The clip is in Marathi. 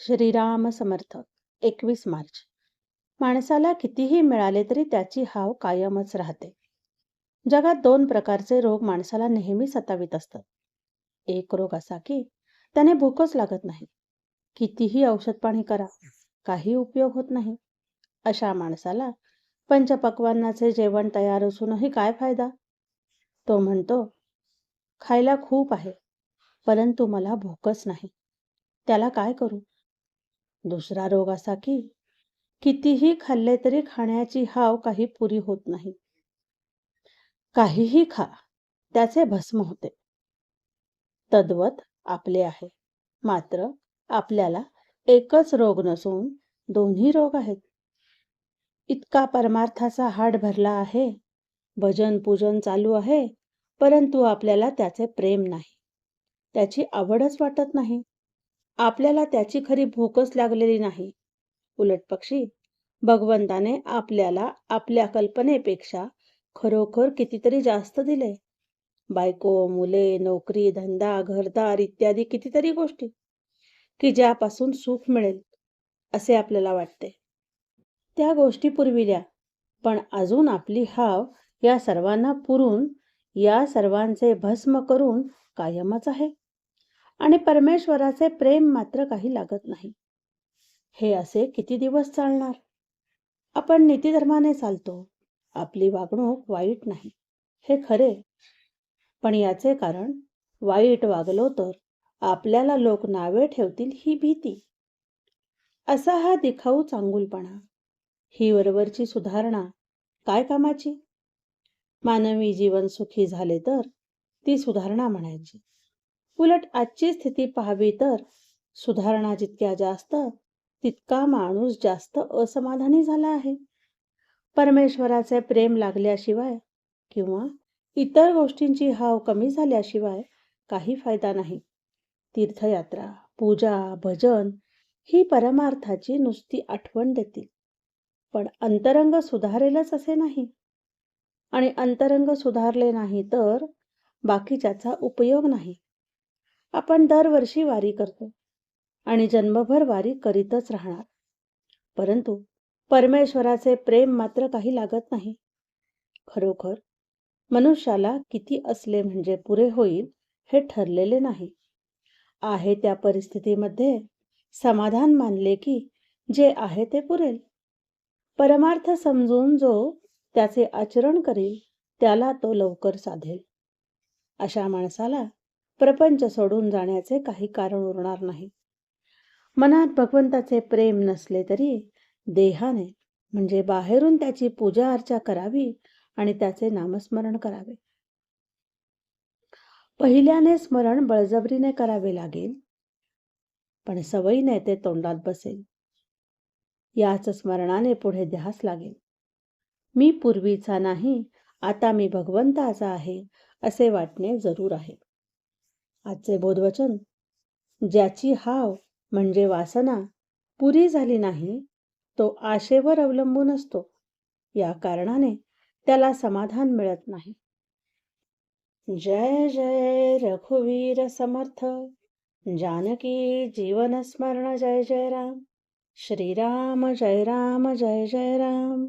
श्रीराम समर्थ एकवीस मार्च. माणसाला कितीही मिळाले तरी त्याची हाव कायमच राहते. जगात दोन प्रकारचे रोग माणसाला नेहमी सतावित असतात. एक रोग असा की त्याने भूकच लागत नाही. कितीही औषध पाणी करा काही उपयोग होत नाही. अशा माणसाला पंचपक्वांनाचे जेवण तयार असूनही काय फायदा? तो म्हणतो खायला खूप आहे परंतु मला भूकच नाही. त्याला काय करू? दुसरा रोग असा की कितीही खाल्ले तरी खाण्याची हाव काही पुरी होत नाही. काहीही खा त्याचे भस्म होते. तद्वत आपले आहे मात्र आपल्याला एकच रोग नसून दोन्ही रोग आहेत. इतका परमार्थाचा हाड भरला आहे भजन पूजन चालू आहे परंतु आपल्याला त्याचे प्रेम नाही. त्याची आवडच वाटत नाही. आपल्याला त्याची खरी भूकच लागलेली नाही. उलट पक्षी भगवंताने आपल्याला आपल्या कल्पनेपेक्षा खरोखर कितीतरी जास्त दिले. बायको मुले नोकरी धंदा घरदार इत्यादी कितीतरी गोष्टी की ज्यापासून सुख मिळेल असे आपल्याला वाटते. त्या गोष्टी पुरविल्या पण अजून आपली हाव या सर्वांना पुरून या सर्वांचे भस्म करून कायमच आहे. आणि परमेश्वराचे प्रेम मात्र काही लागत नाही. हे असे किती दिवस चालणार? आपण नीतिधर्माने चालतो. आपली वागणूक वाईट नाही. हे खरे. पण याचे कारण वाईट वागलो तर आपल्याला लोक नावे ठेवतील ही भीती. असा हा दिखाऊ चांगुलपणा. ही वरवरची सुधारणा काय कामाची? मानवी जीवन सुखी झाले तर ती सुधारणा म्हणायची. उलट आजची स्थिती पाहावी तर सुधारणा जितक्या जास्त तितका माणूस जास्त असमाधानी झाला आहे. परमेश्वराचे प्रेम लागल्याशिवाय किंवा इतर गोष्टींची हाव कमी झाल्याशिवाय काही फायदा नाही. तीर्थयात्रा पूजा भजन ही परमार्थाची नुसती आठवण देतील. पण अंतरंग सुधारेलच असे नाही. आणि अंतरंग सुधारले नाही तर बाकीच्याचा उपयोग नाही. आपण दरवर्षी वारी करतो आणि जन्मभर वारी करीतच राहणार. परंतु परमेश्वराचे प्रेम मात्र काही लागत नाही. खरोखर मनुष्याला किती असले म्हणजे पुरे होईल हे ठरलेले नाही. आहे त्या परिस्थितीमध्ये समाधान मानले की जे आहे ते पुरेल. परमार्थ समजून जो त्याचे आचरण करील त्याला तो लवकर साधेल. अशा माणसाला प्रपंच सोडून जाण्याचे काही कारण उरणार नाही. मनात भगवंताचे प्रेम नसले तरी देहाने म्हणजे बाहेरून त्याची पूजा अर्चा करावी आणि त्याचे नामस्मरण करावे. पहिल्याने स्मरण बळजबरीने करावे लागेल पण सवयीने ते तोंडात बसेल. याच स्मरणाने पुढे ध्यास लागेल. मी पूर्वीचा नाही आता मी भगवंताचा आहे असे वाटणे जरूर आहे. आजचे बोधवचन. ज्याची हाव म्हणजे वासना पुरी झाली नाही तो आशेवर अवलंबून असतो. या कारणाने त्याला समाधान मिळत नाही. जय जय रघुवीर समर्थ. जानकी जीवन स्मरण जय जय राम. श्रीराम जय राम जय जय राम.